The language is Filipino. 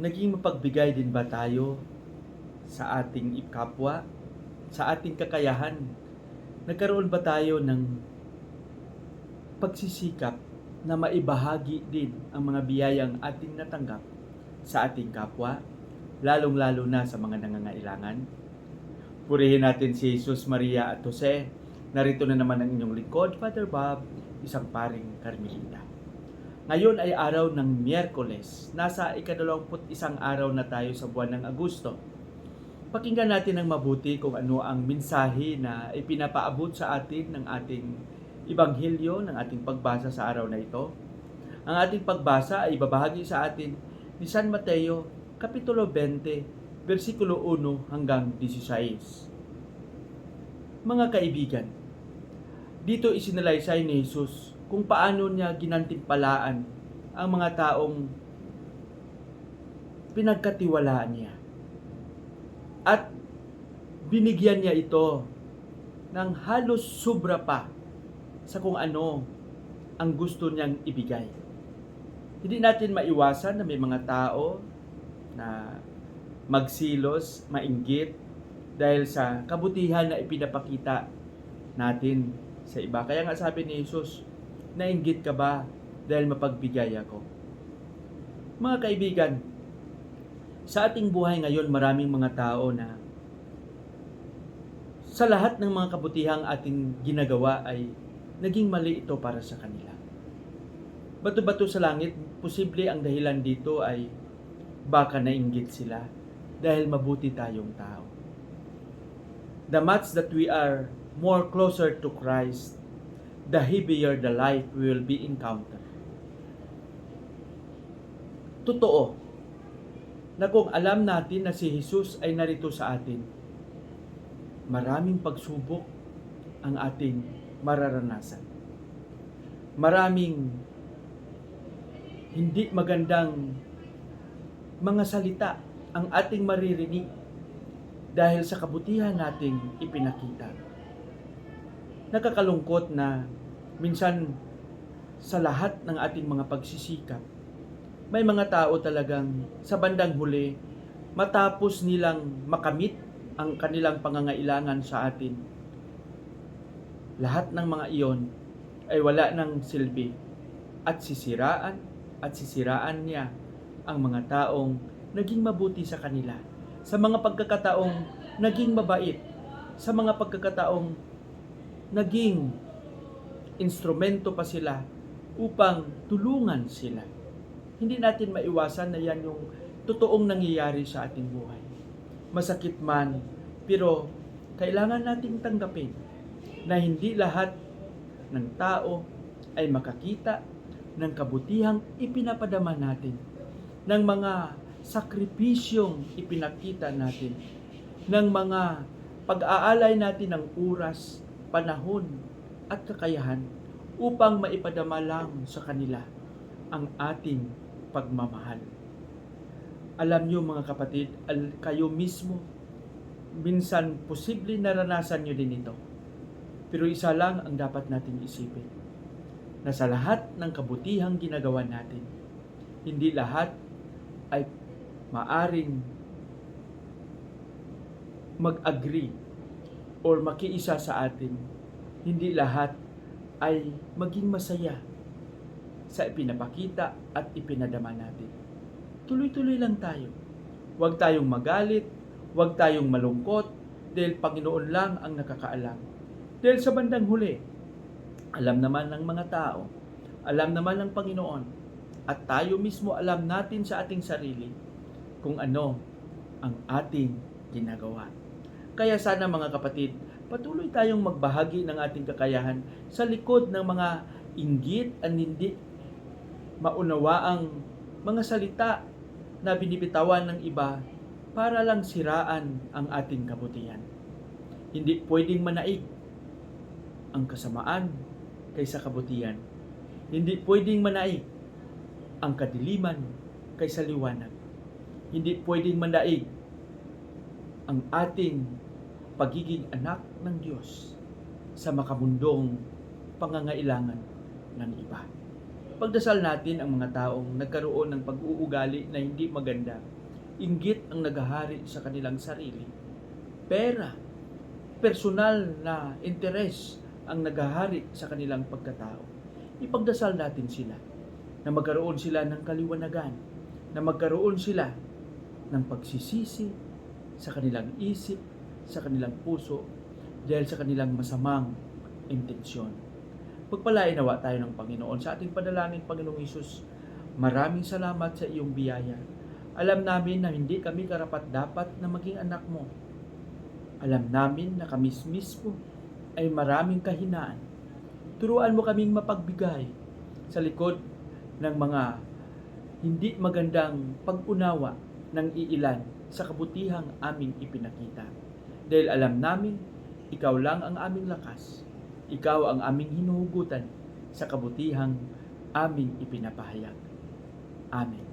naging mapagbigay din ba tayo sa ating kapwa, sa ating kakayahan? Nagkaroon ba tayo ng pagsisikap na maibahagi din ang mga biyayang ating natanggap sa ating kapwa, lalong-lalo na sa mga nangangailangan? Purihin natin si Jesus, Maria at Jose. Narito na naman ang inyong lingkod, Father Bob, isang paring Carmelita. Ngayon ay araw ng Miyerkules. Nasa ikadalawamput isang araw na tayo sa buwan ng Agosto. Pakinggan natin ng mabuti kung ano ang mensahe na ipinapaabot sa atin ng ating Ibanghilyo, ng ating pagbasa sa araw na ito. Ang ating pagbasa ay babahagi sa atin ni San Mateo, Kapitulo 20, versikulo 1 hanggang 16. Mga kaibigan, dito isinalaysay ni Jesus kung paano niya ginantimpalaan ang mga taong pinagkatiwalaan niya. At binigyan niya ito ng halos sobra pa sa kung ano ang gusto niyang ibigay. Hindi natin maiwasan na may mga tao na magsilos, mainggit dahil sa kabutihan na ipinapakita natin sa iba. Kaya nga sabi ni Jesus, nainggit ka ba dahil mapagbigay ako? Mga kaibigan, sa ating buhay ngayon maraming mga tao na sa lahat ng mga kabutihang ating ginagawa ay naging mali ito para sa kanila. Bato-bato sa langit, posible ang dahilan dito ay baka nainggit sila dahil mabuti tayong tao. The much that we are more closer to Christ, the heavier the life we will be encountered. Totoo na kung alam natin na si Jesus ay narito sa atin, maraming pagsubok ang ating mararanasan. Maraming hindi magandang mga salita ang ating maririnig dahil sa kabutihan nating ipinakita. Nakakalungkot na minsan sa lahat ng ating mga pagsisikap, may mga tao talagang sa bandang huli, matapos nilang makamit ang kanilang pangangailangan sa atin, lahat ng mga iyon ay wala ng silbi at sisiraan at sisiraan niya ang mga taong naging mabuti sa kanila. Sa mga pagkakataong naging mabait, sa mga pagkakataong naging instrumento pa sila upang tulungan sila. Hindi natin maiwasan na yan yung totoong nangyayari sa ating buhay. Masakit man, pero kailangan nating tanggapin na hindi lahat ng tao ay makakita ng kabutihang ipinapadama natin, ng mga sakripisyong ipinakita natin, ng mga pag-aalay natin ng oras, panahon at kakayahan upang maipadama lang sa kanila ang ating pagmamahal. Alam niyo mga kapatid, kayo mismo, minsan posible naranasan niyo din ito. Pero isa lang ang dapat nating isipin. Na sa lahat ng kabutihang ginagawa natin, hindi lahat ay maaring mag-agree or makiisa sa atin. Hindi lahat ay maging masaya sa ipinapakita at ipinadama natin. Tuloy-tuloy lang tayo. Huwag tayong magalit, huwag tayong malungkot, dahil Panginoon lang ang nakakaalam. Dahil sa bandang huli, alam naman ng mga tao, alam naman ng Panginoon, at tayo mismo alam natin sa ating sarili kung ano ang ating ginagawa. Kaya sana mga kapatid, patuloy tayong magbahagi ng ating kakayahan sa likod ng mga inggit at hindi maunawaang mga salita na binibitawan ng iba para lang siraan ang ating kabutihan. Hindi pwedeng manaig ang kasamaan kaysa kabutihan. Hindi pwedeng manaig ang kadiliman kaysa liwanag. Hindi pwedeng manaig ang ating pagiging anak ng Diyos sa makamundong pangangailangan ng iba. Ipagdasal natin ang mga taong nagkaroon ng pag-uugali na hindi maganda. Inggit ang naghahari sa kanilang sarili. Pera, personal na interes ang naghahari sa kanilang pagkatao. Ipagdasal natin sila na magkaroon sila ng kaliwanagan, na magkaroon sila ng pagsisisi sa kanilang isip, sa kanilang puso, dahil sa kanilang masamang intensyon. Pagpalain nawa tayo ng Panginoon sa ating panalangin, Panginoong Isus. Maraming salamat sa iyong biyaya. Alam namin na hindi kami karapat dapat na maging anak mo. Alam namin na kami mismo ay maraming kahinaan. Turuan mo kaming mapagbigay sa likod ng mga hindi magandang pag-unawa ng iilan sa kabutihang aming ipinakita. Dahil alam namin, ikaw lang ang aming lakas. Ikaw ang aming hinuhugutan sa kabutihang aming ipinapahayag. Amen.